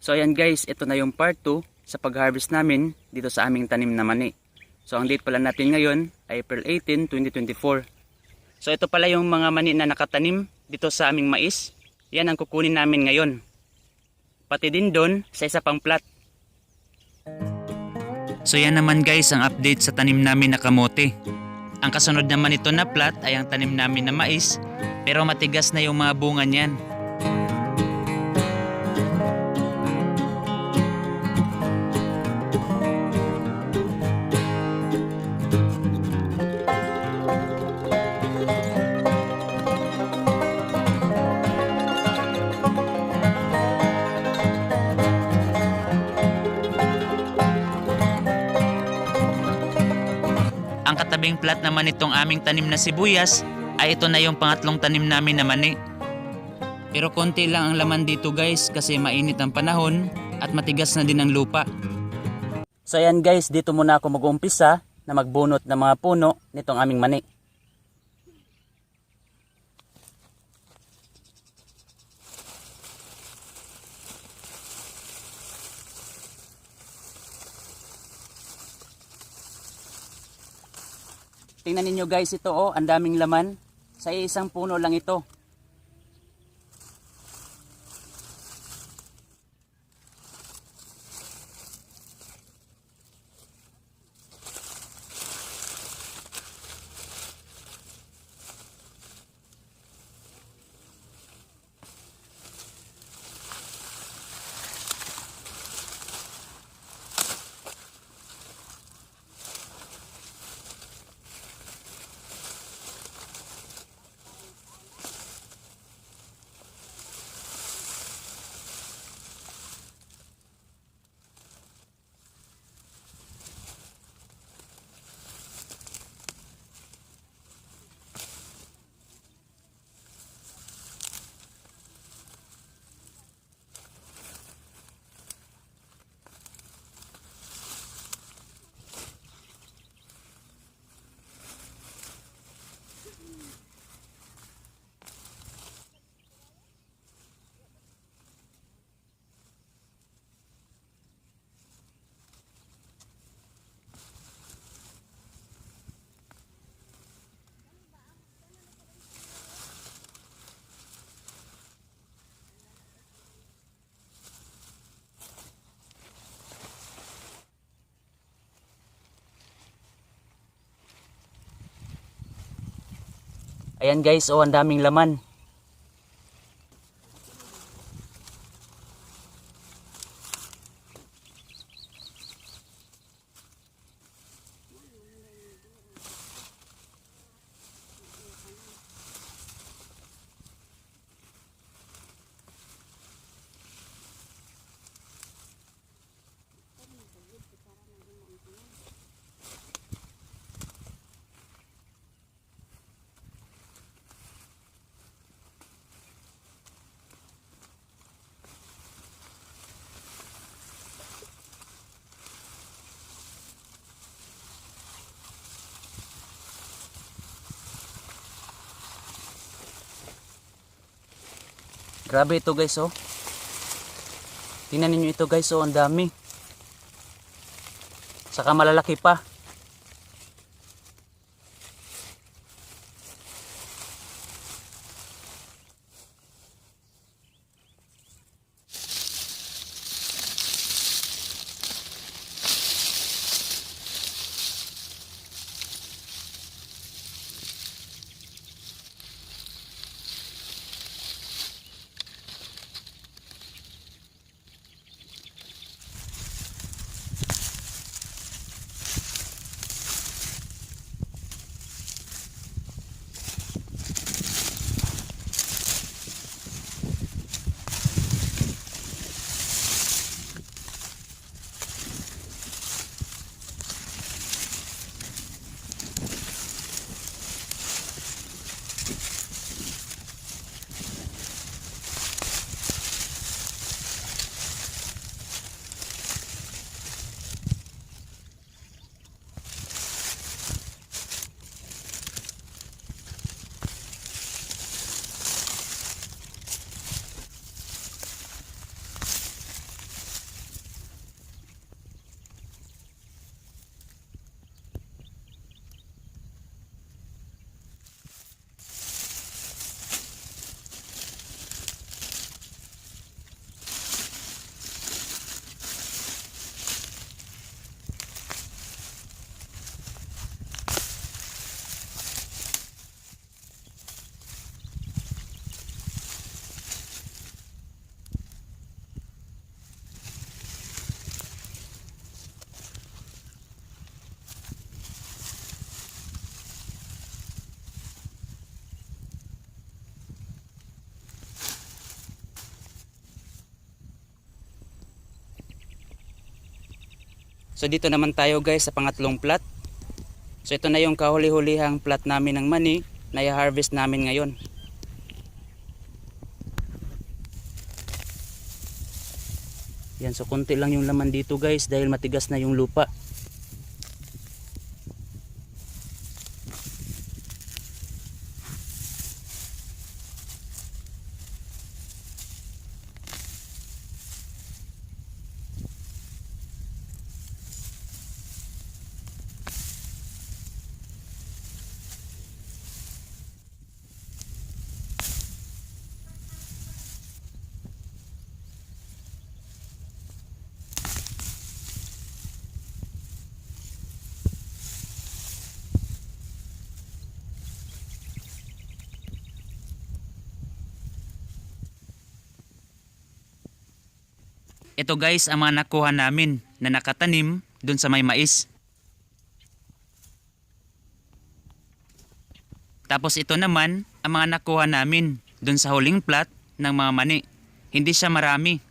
So ayan guys, ito na yung part 2 sa pag-harvest namin dito sa aming tanim na mani. So ang date pala natin ngayon ay April 18, 2024. So ito pala yung mga mani na nakatanim dito sa aming mais. Yan ang kukunin namin ngayon. Pati din doon sa isa pang plat. So yan naman guys ang update sa tanim namin na kamote. Ang kasunod naman ito na plat ay ang tanim namin na mais pero matigas na yung mga bunga niyan. Ang katabing plat naman itong aming tanim na sibuyas ay ito na yung pangatlong tanim namin na mani. Pero konti lang ang laman dito guys kasi mainit ang panahon at matigas na din ang lupa. So ayan guys, dito muna ako mag-uumpisa na magbunot ng mga puno nitong aming mani. Tingnan ninyo guys ito oh, ang daming laman. Sa isang puno lang ito. Ayan guys, oh ang daming laman. Grabe ito guys oh. Tingnan ninyo ito guys oh, ang dami. Saka malalaki pa. So dito naman tayo guys sa pangatlong plat. So ito na yung kahuli-hulihang plat namin ng mani na i-harvest namin ngayon. Yan, so konti lang yung laman dito guys dahil matigas na yung lupa. Ito guys ang mga nakuha namin na nakatanim dun sa may mais. Tapos ito naman ang mga nakuha namin dun sa huling plat ng mga mani. Hindi siya marami.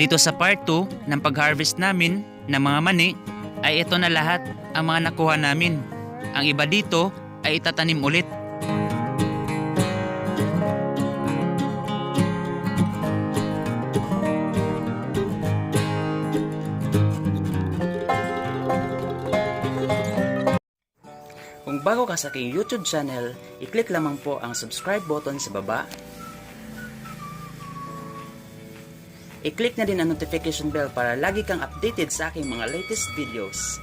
Dito sa part 2 ng pag-harvest namin ng mga mani ay ito na lahat ang mga nakuha namin. Ang iba dito ay itatanim ulit. Kung bago ka sa aking YouTube channel, i-click lamang po ang subscribe button sa baba I-click na din ang notification bell para lagi kang updated sa aking mga latest videos.